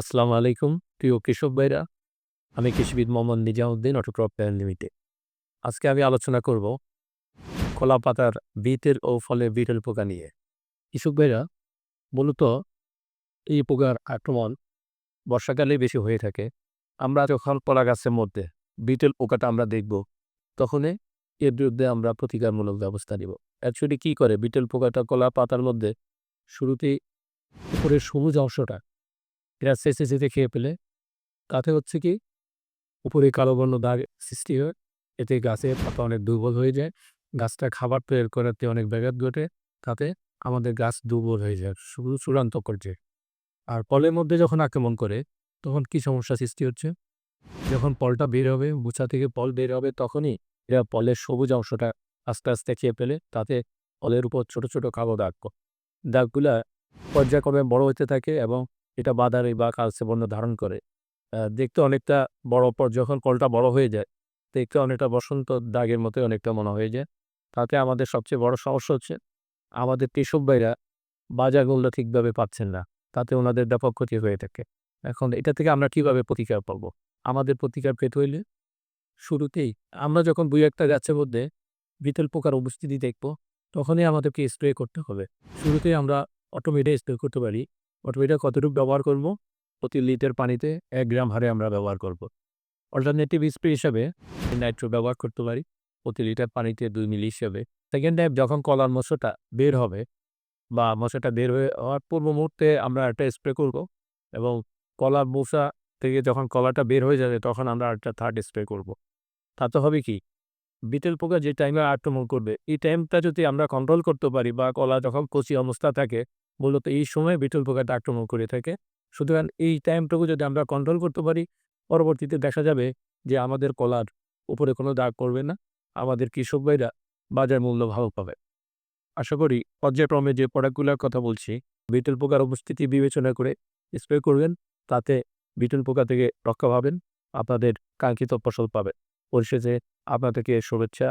আসসালামু আলাইকুম, প্রিয় কৃষক ভাইরা। আমি কৃষিবিদ Mohammad Nizamuddin, Autocrop Pan Limited. আজকে আমি আলোচনা করব কলা পাতার বীতের ও ফলে বিটেল পোকা নিয়ে। কৃষক ভাইরা, মূলত এই পোকার আক্রমণ বর্ষাকালে বেশি হয়ে থাকে। আমরা যখন কলা গাছের মধ্যে বিটেল পোকাটা আমরা দেখব, তখনই এর বিরুদ্ধে আমরা প্রতিকারমূলক ব্যবস্থা নিব। অ্যাকচুয়ালি কী করে? বিটেল পোকাটা কলা পাতার মধ্যে শুরুতেই উপরের সবুজ অংশটা এরা চেঁচে চেঁচে খেয়ে ফেলে। তাতে হচ্ছে কি, উপরে কালো বর্ণ দাগ সৃষ্টি হয়। এতে গাছের পাতা অনেক দুর্বল হয়ে যায়। গাছটা খাবার তৈরি করাতে অনেক ব্যাঘাত ঘটে। তাতে আমাদের গাছ দুর্বল হয়ে যায়। শুধু চূড়ান্ত করছে আর ফলের মধ্যে যখন আক্রমণ করে, তখন কি সমস্যা সৃষ্টি হচ্ছে? যখন ফলটা বের হবে বুচা থেকে ফল বের হবে, তখনই এরা পলের সবুজ অংশটা আস্তে আস্তে খেয়ে ফেলে। তাতে পলের উপর ছোট ছোট কালো দাগ দাগগুলা পর্যায়ক্রমে বড় হতে থাকে এবং এটা বাদারি বা কালচে বর্ণ ধারণ করে। দেখতে অনেকটা বড় পর যখন কলটা বড় হয়ে যায়, দেখতে অনেকটা বসন্ত দাগের মতো অনেকটা মনে হয়ে যায়। তাতে আমাদের সবচেয়ে বড় সমস্যা হচ্ছে, আমাদের কৃষক ভাইরা বাজার মূল্য ঠিকভাবে পাচ্ছেন না। তাতে ওনাদের ব্যাপক ক্ষতি হয়ে থাকে। এখন এটা থেকে আমরা কীভাবে প্রতিকার পাবো? আমাদের প্রতিকার পেতে হইলে শুরুতেই আমরা যখন দুই একটা গাছের মধ্যে বিটেল পোকার উপস্থিতি দেখব, তখনই আমাদেরকে স্প্রে করতে হবে। শুরুতেই আমরা অটোমেটে স্প্রে করতে পারি। অটোমেটা কতটুকু ব্যবহার করব? প্রতি লিটার পানিতে এক গ্রাম হারে আমরা ব্যবহার করব। অল্টারনেটিভ স্প্রে হিসাবে নাইট্রো ব্যবহার করতে পারি। প্রতি লিটার পানিতে দুই মিলি হিসাবে। সেকেন্ড টাইম যখন কলার মশাটা বের হবে বা মশাটা বের হয়ে হওয়ার পূর্ব মুহূর্তে আমরা একটা স্প্রে করব এবং কলার মশা থেকে যখন কলাটা বের হয়ে যাবে তখন আমরা একটা থার্ড স্প্রে করব। তাতে হবে কি? বিটেল পোকা যে টাইমে আক্রমণ করবে, এই টাইমটা যদি আমরা কন্ট্রোল করতে পারি বা কলা যখন কচি অবস্থা থাকে, মূলত এই সময় বিটল পোকাটা আক্রমণ করে থাকে। সুতরাং এই টাইমটুকু যদি আমরা কন্ট্রোল করতে পারি, পরবর্তীতে দেখা যাবে যে আমাদের কলার উপরে কোনো দাগ পড়বে না, আমাদের কৃষক ভাইরা বাজার মূল্য ভালো পাবে। আশা করি পর্যায়ক্রমে যে প্রোডাক্টগুলোর কথা বলছি বিটল পোকার উপস্থিতি বিবেচনা করে স্প্রে করবেন, তাতে বিটল পোকা থেকে রক্ষা পাবেন, আপনাদের কাঙ্ক্ষিত ফসল পাবেন। পরিশেষে আপনাদেরকে শুভেচ্ছা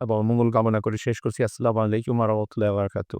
এবং মঙ্গল কামনা করে শেষ করছি। আসসালামু আলাইকুম রহমতুল্লাহ বারকাতু